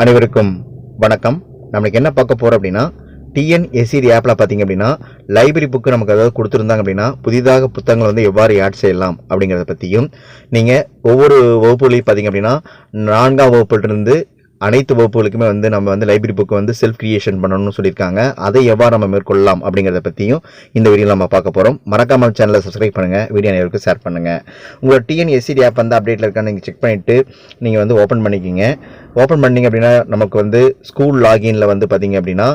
அனைவருக்கும் வணக்கம். நம்மளுக்கு என்ன பார்க்க போகிறோம் அப்படின்னா டிஎன்எஸ்சிடி ஆப்பில் பார்த்தீங்க அப்படின்னா லைப்ரரி புக்கு நமக்கு ஏதாவது கொடுத்துருந்தாங்க அப்படின்னா புதிதாக புத்தகங்கள் வந்து எவ்வாறு ஆட் செய்யலாம் அப்படிங்கிறத பற்றியும் நீங்கள் ஒவ்வொரு வகுப்புகளையும் பார்த்தீங்க அப்படின்னா நான்காம் வகுப்புலேருந்து அனைத்து வகுப்புகளுக்குமே வந்து நம்ம வந்து லைப்ரரி புக்கு வந்து செல்ஃப் கிரியேஷன் பண்ணணும்னு சொல்லியிருக்காங்க. அதை எவ்வாறு நம்ம மேற்கொள்ளலாம் அப்படிங்கிறத பற்றியும் இந்த வீடியோவில் நம்ம பார்க்க போகிறோம் மறக்காமல் சேனலை சப்ஸ்கிரைப் பண்ணுங்கள் வீடியோ அனைவருக்கும் ஷேர் பண்ணுங்கள் உங்களோட டிஎன்எஸ்சிடி ஆப் வந்து அப்டேட்டில் இருக்கான்னு நீங்கள் செக் பண்ணிவிட்டு நீங்கள் வந்து ஓப்பன் பண்ணிக்கிங்க. ஓப்பன் பண்ணீங்க அப்படின்னா நமக்கு வந்து ஸ்கூல் லாகின்ல வந்து பார்த்தீங்க அப்படின்னா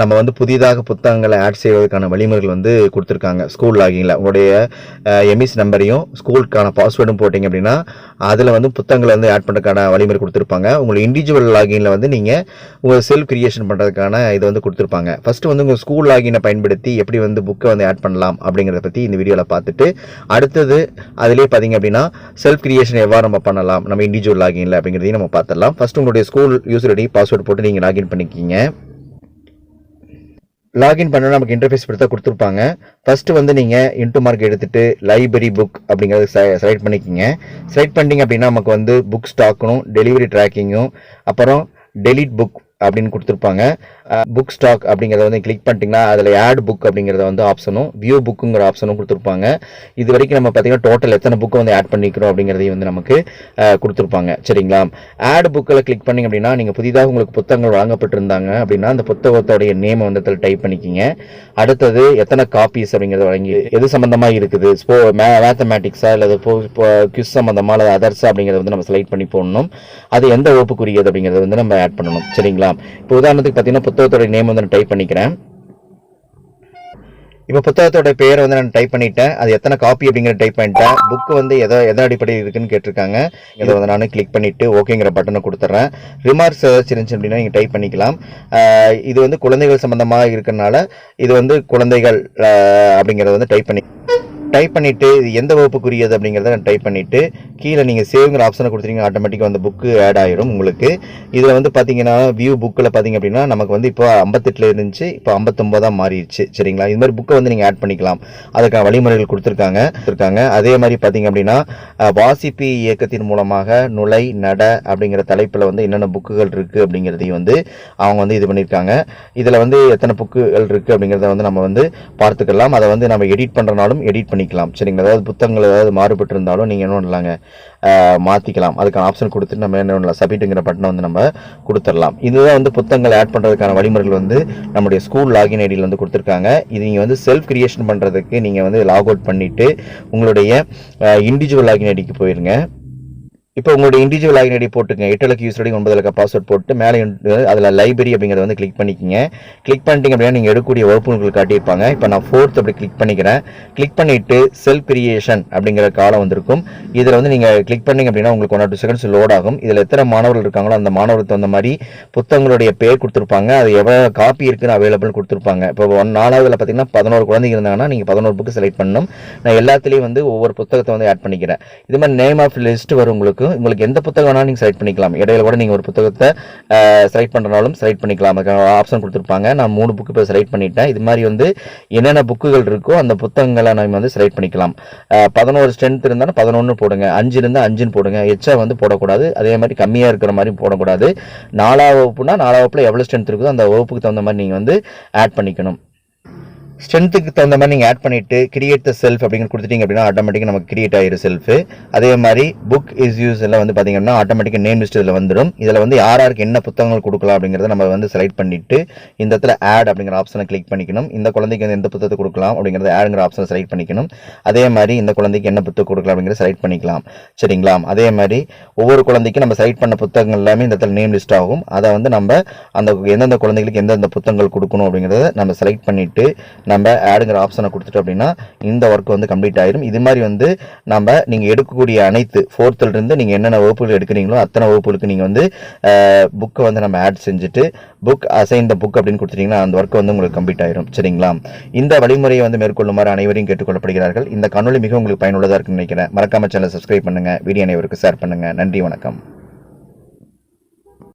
நம்ம வந்து புதிதாக புத்தகங்களை ஆட் செய்வதற்கான வழிமுறைகள் வந்து கொடுத்துருக்காங்க ஸ்கூல் லாகின்ல உங்களுடைய எம்இஸ் நம்பரையும் ஸ்கூலுக்கான பாஸ்வேர்டும் போட்டிங்க அப்படின்னா அதில் வந்து புத்தகங்களை வந்து ஆட் பண்ணுறதுக்கான வழிமுறை கொடுத்துருப்பாங்க. உங்களுக்கு இண்டிவிஜுவல் லாகின்ல வந்து நீங்கள் உங்கள் செல்ஃப் கிரியேஷன் பண்ணுறதுக்கான இதை வந்து கொடுத்துருப்பாங்க. ஃபஸ்ட்டு வந்து உங்கள் ஸ்கூல் லாகினை பயன்படுத்தி எப்படி வந்து புக்கை வந்து ஆட் பண்ணலாம் அப்படிங்கிறத பற்றி இந்த வீடியோவில் பார்த்துட்டு அடுத்தது அதிலே பார்த்தீங்க அப்படின்னா செல்ஃப் கிரியேஷன் எவ்வாறு நம்ம பண்ணலாம் நம்ம இண்டிவிஜுவல் லாகின்ல அப்படிங்கிறதையும் நம்ம பார்த்துடலாம். ஃபஸ்ட்டு உங்களுடைய ஸ்கூல் யூசர் ஐடி பாஸ்வேர்டு போட்டு நீங்கள் லாகின் பண்ணிக்கிங்க. லாகின் பண்ண நமக்கு இன்டர்ஃபேஸ் கொடுத்தா கொடுத்துருப்பாங்க. ஃபஸ்ட்டு வந்து நீங்கள் இன்ட்டு மார்க் எடுத்துட்டு லைப்ரரி புக் அப்படிங்கிறத செலக்ட் பண்ணிக்கிங்க. செலக்ட் பண்ணிட்டீங்க அப்படின்னா நமக்கு வந்து புக் ஸ்டாக்கணும் டெலிவரி ட்ராக்கிங்கும் அப்புறம் டெலிட் புக் அப்படின்னு கொடுத்துருப்பாங்க. புக் ஸ்டாக் அப்படிங்கிறத வந்து கிளிக் பண்ணிட்டீங்கன்னா அதில் ஆட் புக் அப்படிங்கிறத வந்து ஆப்ஷனும் வியூ புக்குங்கிற ஆப்ஷனும் கொடுத்துருப்பாங்க. இது வரைக்கும் நம்ம பார்த்தீங்கன்னா டோட்டல் எத்தனை புக்கை வந்து ஆட் பண்ணிக்கிறோம் அப்படிங்கிறதையும் வந்து நமக்கு கொடுத்துருப்பாங்க. சரிங்களா? ஆட் புக்கில் கிளிக் பண்ணிங்க அப்படின்னா நீங்கள் புதிதாக உங்களுக்கு புத்தகங்கள் வழங்கப்பட்டிருந்தாங்க அப்படின்னா அந்த புத்தகத்தோடைய நேமை வந்து அதில் டைப் பண்ணிக்கிங்க. அடுத்தது எத்தனை காப்பீஸ் அப்படிங்கிறத வழங்கி எது சம்மந்தமாக இருக்குது? ஸ்போ மே மேத்தமேட்டிக்ஸா இல்லை கிஸ் சம்மந்தமாக அல்லது அதர்ஸா அப்படிங்கிறத வந்து நம்ம செலக்ட் பண்ணி போடணும். அது எந்த வகுப்புக்குரியது அப்படிங்கிறத வந்து நம்ம ஆட் பண்ணணும். சரிங்களா? இப்போ உதாரணத்துக்கு பார்த்தீங்கன்னா புத்தகத்தோட நேம் வந்து நான் டைப் பண்ணிக்கிறேன். இப்போ புத்தகத்தோட பேர் வந்து நான் டைப் பண்ணிட்டேன். அது எத்தனை காப்பி அப்படிங்கிற டைப் பண்ணிட்டேன். புக்கு வந்து எதை எதை அடிப்படையில் இருக்குன்னு கேட்டிருக்காங்க. இதை வந்து நான் கிளிக் பண்ணிட்டு ஓகேங்கிற பட்டனை கொடுத்துட்றேன் ரிமார்க்ஸ் ஏதாச்சும் இருந்துச்சு அப்படின்னா நீங்கள் டைப் பண்ணிக்கலாம். இது வந்து குழந்தைகள் சம்பந்தமாக இருக்கிறனால இது வந்து குழந்தைகள் ஆஹ் அப்படிங்கிறத வந்து டைப் பண்ணி டைப் பண்ணிவிட்டு இது எந்த வகுப்புக்குரியது அப்படிங்கிறத நான் டைப் பண்ணிவிட்டு கீழே நீங்கள் சேவ்ங்கிற ஆப்ஷனை கொடுத்துட்டீங்க ஆட்டோமேட்டிக்காக வந்து புக்கு ஆட் ஆயிரும் உங்களுக்கு. இதில் வந்து பார்த்தீங்கன்னா வியூ புக்கில் பார்த்தீங்க அப்படின்னா நமக்கு வந்து இப்போ ஐம்பத்தெட்டில் இருந்துச்சு இப்போ ஐம்பத்தொம்போதாக மாறிடுச்சு. சரிங்களா? இது மாதிரி புக்கை வந்து நீங்கள் ஆட் பண்ணிக்கலாம். அதுக்கான வழிமுறைகள் கொடுத்துருக்காங்க. கொடுத்துருக்காங்க. அதே மாதிரி பார்த்தீங்க அப்படின்னா வாசிப்பி இயக்கத்தின் மூலமாக நுழை நட அப்படிங்கிற தலைப்பில் வந்து என்னென்ன புக்குகள் இருக்குது அப்படிங்கிறதையும் வந்து அவங்க வந்து இது பண்ணியிருக்காங்க இதில் வந்து எத்தனை புக்குகள் இருக்குது அப்படிங்கிறத வந்து நம்ம வந்து பார்த்துக்கலாம். அதை வந்து நம்ம எடிட் பண்ணுறனாலும் எடிட் பண்ணி பண்ணிக்கலாம். சரிங்களா அதாவது புத்தகங்கள் ஏதாவது மாறுபட்டு இருந்தாலும் நீங்கள் என்ன பண்ணலாங்க? மாற்றிக்கலாம் அதுக்கான ஆப்ஷன் கொடுத்துட்டு நம்ம என்ன பண்ணலாம்? சப்மிட்டுங்கிற பட்டனை வந்து நம்ம கொடுத்துடலாம். இதுதான் வந்து புத்தகங்கள் ஆட் பண்ணுறதுக்கான வழிமுறைகள் வந்து நம்முடைய ஸ்கூல் லாகின் ஐடியில் வந்து கொடுத்துருக்காங்க. இது நீங்கள் வந்து செல்ஃப் கிரியேஷன் பண்ணுறதுக்கு நீங்கள் வந்து லாக் அவுட் பண்ணிவிட்டு உங்களுடைய இண்டிவிஜுவல் லாகின் ஐடிக்கு போயிருங்க. இப்போ உங்களுடைய இண்டிவிஜுவல் லாகின் ஐடி போட்டுங்க. எட்டு இலக்கு யூஸ் ஐடி ஒன்பது இலக்க பாஸ்வேர்ட் போட்டு மேலே அதில் லைப்ரரி அப்படிங்கிறத வந்து கிளிக் பண்ணிக்கிங்க. கிளிக் பண்ணிட்டீங்க அப்படின்னா நீங்கள் எடுக்கக்கூடிய வகுப்புகள் காட்டியிருப்பாங்க. இப்போ நான் ஃபோர்த் அப்படி கிளிக் பண்ணிக்கிறேன். கிளிக் பண்ணிவிட்டு செல்ஃப் கிரியேஷன் அப்படிங்கிற காலம் வந்திருக்கும். இதில் வந்து நீங்கள் கிளிக் பண்ணீங்க அப்படின்னா உங்களுக்கு one or two seconds load ஆகும். இதில் எத்தனை மாணவர்கள் இருக்காங்களோ அந்த மாணவர்களுக்கு தகுந்த மாதிரி புத்தகங்களுடைய பேர் கொடுத்துருப்பாங்க. அது எவ்வளோ காப்பி இருக்குன்னு அவைலபிள் கொடுத்துருப்பாங்க. இப்போ ஒன் நாலாவதுல பார்த்தீங்கன்னா பதினோரு குழந்தைங்க இருந்தாங்கன்னா நீங்கள் பதினோரு புக்கு செலக்ட் பண்ணணும். நான் எல்லாத்துலேயும் வந்து ஒவ்வொரு புத்தகத்தை வந்து ஆட் பண்ணிக்கிறேன். இது மாதிரி நேம் ஆஃப் லிஸ்ட் வரும் உங்களுக்கு. உங்களுக்கு எந்த புத்தகம் வேணாலும் நீங்கள் செலக்ட் பண்ணிக்கலாம். இடையில கூட நீங்கள் ஒரு புத்தகத்தை செலக்ட் பண்ணுறனாலும் செலக்ட் பண்ணிக்கலாம். அதுக்கான ஆப்ஷன் கொடுத்துருப்பாங்க. நான் மூணு புக்கு இப்போ செலக்ட் பண்ணிட்டேன். இது மாதிரி வந்து என்னென்ன புக்குகள் இருக்கோ அந்த புத்தகங்களை நம்ம வந்து செலக்ட் பண்ணிக்கலாம். பதினோரு ஸ்ட்ரென்த் இருந்தாலும் பதினொன்று போடுங்க. அஞ்சு இருந்தால் அஞ்சுன்னு போடுங்க. எச்சா வந்து போடக்கூடாது. அதே மாதிரி கம்மியாக இருக்கிற மாதிரி போடக்கூடாது. நாலாவது வகுப்புனா நாலாவது வகுப்பில் எவ்வளோ ஸ்ட்ரென்த் இருக்குதோ அந்த வகுப்புக்கு தகுந்த மாதிரி நீங்கள் வந்து ஆட் பண்ணிக்கணும். ஸ்ட்ரென்த்துக்கு தகுந்த மாதிரி நீங்கள் ஆட் பண்ணிட்டு கிரியேட் த செல்ஃப் அப்படின்னு கொடுத்துட்டீங்க அப்படின்னா ஆட்டோமேட்டிக்காக நமக்கு கிரியேட் ஆயிரும் செல்ஃப் அதே மாதிரி புக் இஸ் யூஸ் எல்லாம் வந்து பார்த்தீங்கன்னா ஆட்டோமேட்டிக்காக நேம் லிஸ்ட் இதில் வந்துடும் இதில் வந்து யார் யாருக்கு என்ன புத்தகங்கள் கொடுக்கலாம் அப்படிங்கிறத நம்ம வந்து செலக்ட் பண்ணிட்டு இந்த இடத்துல ஆட் அப்படிங்கிற ஆப்ஷனை கிளிக் பண்ணிக்கணும். இந்த குழந்தைக்கு வந்து எந்த புத்தகத்தை கொடுக்கலாம் அப்படிங்கிறத ஆடுங்கிற ஆப்ஷனை செலக்ட் பண்ணிக்கணும். அதே மாதிரி இந்த குழந்தைக்கு என்ன புத்தகம் கொடுக்கலாம் அப்படிங்கிறத செலக்ட் பண்ணிக்கலாம். சரிங்களா? அதே மாதிரி ஒவ்வொரு குழந்தைக்கும் நம்ம செலக்ட் பண்ண புத்தகங்கள் எல்லாமே இந்த இடத்துல நேம் லிஸ்ட் ஆகும். அதை வந்து நம்ம அந்த எந்தெந்த குழந்தைகளுக்கு எந்தெந்த புத்தகங்கள் கொடுக்கணும் அப்படிங்கிறத நம்ம செலக்ட் பண்ணிட்டு நம்ம ஆடுங்கிற ஆப்ஷனை கொடுத்துட்டோம் அப்படின்னா இந்த ஒர்க் வந்து கம்ப்ளீட் ஆயிரும். இது மாதிரி வந்து நம்ம நீங்கள் எடுக்கக்கூடிய அனைத்து ஃபோர்த்துலேருந்து நீங்கள் என்னென்ன வகுப்புகள் எடுக்கிறீங்களோ அத்தனை வகுப்புகளுக்கு நீங்கள் வந்து புக்கை வந்து நம்ம ஆட் செஞ்சுட்டு புக் அசைன் த புக் அப்படின்னு கொடுத்துட்டீங்கன்னா அந்த ஒர்க் வந்து உங்களுக்கு கம்ப்ளீட் ஆயிரும். சரிங்களா? இந்த வழிமுறையை வந்து மேற்கொள்ளுமாறு அனைவரையும் கேட்டுக்கொள்ளப்படுகிறார்கள். இந்த காணொலி மிக உங்களுக்கு பயனுள்ளதாக இருக்குன்னு நினைக்கிறேன். மறக்காம சேனல் சப்ஸ்கிரைப் பண்ணுங்கள் வீடியோ அனைவருக்கு ஷேர் பண்ணுங்கள் நன்றி வணக்கம்.